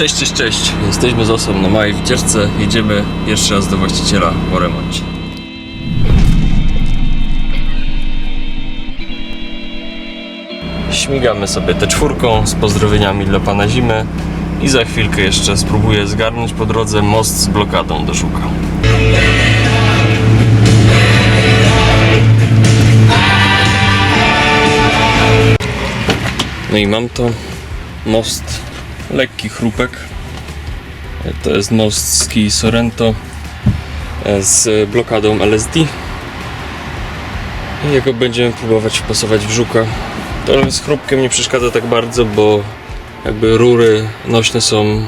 Cześć, cześć, cześć. Jesteśmy z osobą na małej wycieczce. Jedziemy jeszcze raz do właściciela po remoncie. Śmigamy sobie tę czwórką z pozdrowieniami dla pana Zimy i za chwilkę jeszcze spróbuję zgarnąć po drodze most z blokadą do Żuka. No i mam to most lekki chrupek. To jest Kij Sorrento e, z blokadą LSD. I jego będziemy próbować wpasować w żuka. To z chrupkiem nie przeszkadza tak bardzo, bo jakby rury nośne są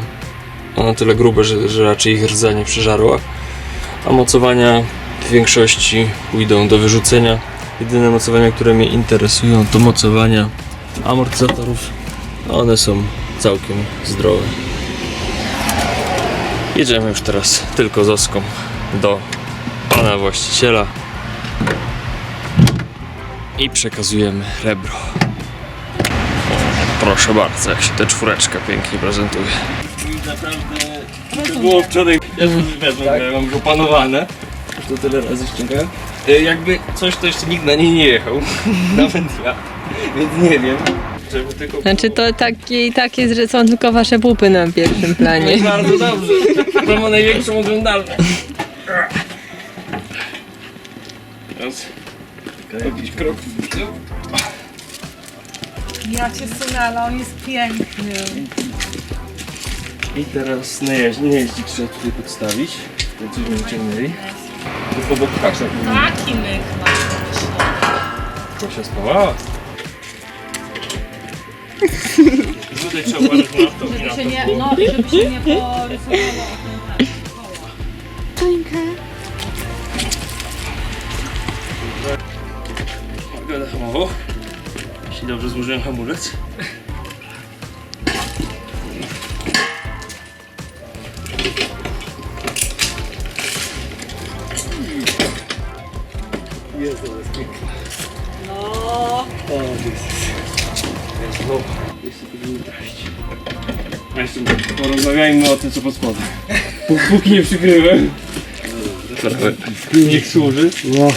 na tyle grube, że, że raczej ich rdza nie przeżarła. A mocowania w większości pójdą do wyrzucenia. Jedyne mocowania, które mnie interesują, to mocowania amortyzatorów. One są całkiem zdrowe. Jedziemy już teraz tylko z Oską do pana właściciela i przekazujemy rebro. O, proszę bardzo, jak się ta czwóreczka pięknie prezentuje. Naprawdę to było wczoraj, ja już wezmę, bo ja mam go panowane. To tyle razy ściągałem. E, Jakby coś, to jeszcze nikt na niej nie jechał. Nawet ja. Więc nie wiem. Żeby tylko Znaczy to takie i tak jest, że są tylko wasze pupy na pierwszym planie. Bardzo dobrze. To ma największą oglądalność. Teraz jakiś krok. Ja cię sunę, ale on jest piękny. I teraz na jeźdź, nie jeździk trzeba tutaj podstawić. To coś wyciągnęli. Tu obok kasza. Taki myk ma. Proszę spała. Tutaj trzeba uważać na to i na Żeby się nie, no, żeby się nie porysowało koło. Będę hamował. Jeśli dobrze złożyłem hamulec. To jest piękne. No, O, Jezus. Jest, no. Jeszcze to nie traść. A jeszcze porozmawiajmy o tym, co pod spodem. Pó- Póki nie przykryłem. Niech służy.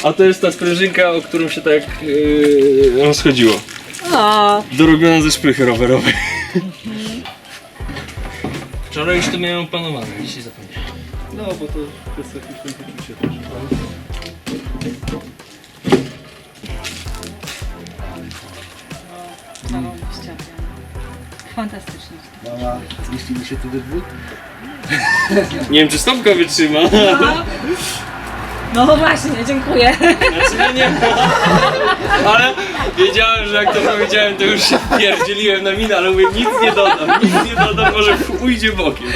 A to jest ta sprężynka, o którą się tak yy, rozchodziło. o, Dorobiona ze szprychy rowerowej. Wczoraj już to miałem opanowane, dzisiaj zapomniałem. No, bo to kwestia jakiegoś tam poczucia też. Fantastycznie. Mama, zmieścimy się tu we dwóch? Nie wiem, czy stopka wytrzyma. No właśnie, dziękuję. Znaczy, nie Ale wiedziałem, że jak to powiedziałem, to już się pierdzieliłem na minę, ale mówię, nic nie dodam, nic nie dodam, może ujdzie bokiem.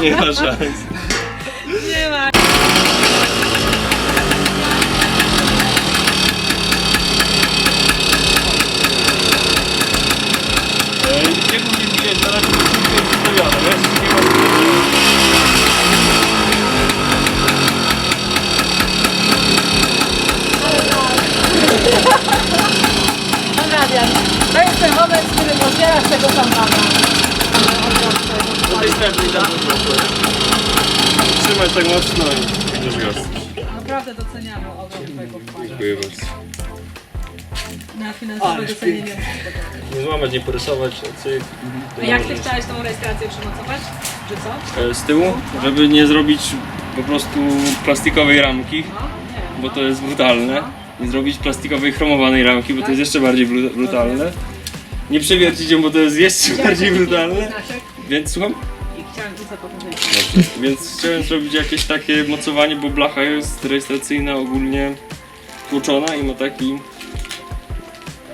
Nie ma szans. Nie ma. Nie mógł nie widzieć, na razie to wszystko jest ustawione, wiesz? Nie ma Odrabiam. To jest ten moment, w którym otwierasz tego szampana. Do tej strefy i tam Trzymaj tak mocno i będziesz gaz. Naprawdę doceniamy ogrom twojego wkładu. Dziękuję bardzo. Na finansowe docenienie. Nie złamać, nie porysować, a cyk. A jak ty chciałeś tą rejestrację przymocować? Że co? E, Z tyłu, żeby nie zrobić po prostu plastikowej ramki, No, nie wiem. bo to jest brutalne. Nie zrobić plastikowej chromowanej ramki, bo to jest jeszcze bardziej bru- brutalne. Nie przewiercić bo to jest jeszcze bardziej brutalne. Więc słucham? i chciałem to zapowiedzieć. Dobrze. Więc chciałem zrobić jakieś takie mocowanie, bo blacha jest rejestracyjna ogólnie tłoczona i ma taki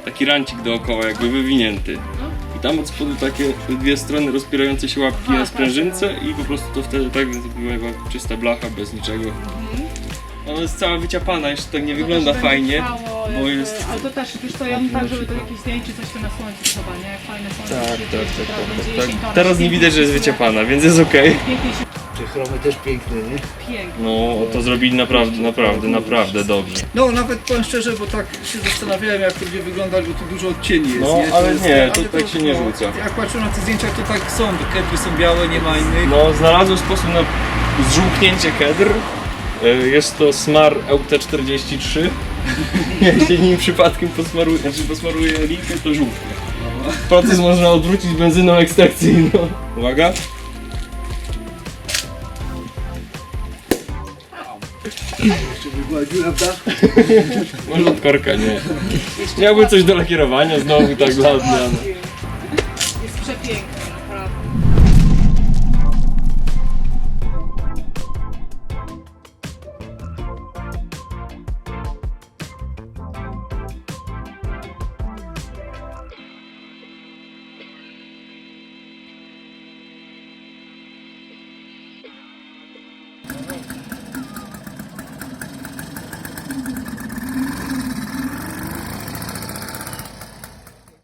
taki rancik dookoła, jakby wywinięty. I tam od spodu takie dwie strony rozpierające się łapki na sprężynce i po prostu to wtedy tak więc była czysta blacha bez niczego. Ona jest cała wyciapana, jeszcze tak nie wygląda się będzie fajnie. Jakby, Bo jest- Ale to też, wiesz co, ja bym tak, żeby to jakieś zdjęcie, coś tu na słońcu chyba, nie? Jak fajne słońce. Tak, świeci, tak, tak, teraz tak, będzie tak, jesień, to tak. Teraz nie widać, że jest wyciepana, więc jest okej. Pięknie się Te chromy też piękne, nie? pięknie. No, to zrobili naprawdę, naprawdę, naprawdę dobrze. No nawet powiem szczerze, bo tak się zastanawiałem jak to będzie wyglądać, bo tu dużo odcieni jest. No, To ale jest- nie, ale to tak się nie no, rzuca. Jak patrzę na te zdjęcia, to tak są, kępy są białe, nie ma innych. No, znalazłem sposób na zżółknięcie kedr. E, Jest to Smar LT43. Jak się nim przypadkiem posmaruje, znaczy posmaruje linkę, to żółknie. Proces można odwrócić benzyną ekstrakcyjną. Uwaga. Jeszcze by była dziura. Może od korka, nie. Miałby coś do lakierowania znowu tak dla odmiany. Jest przepiękne.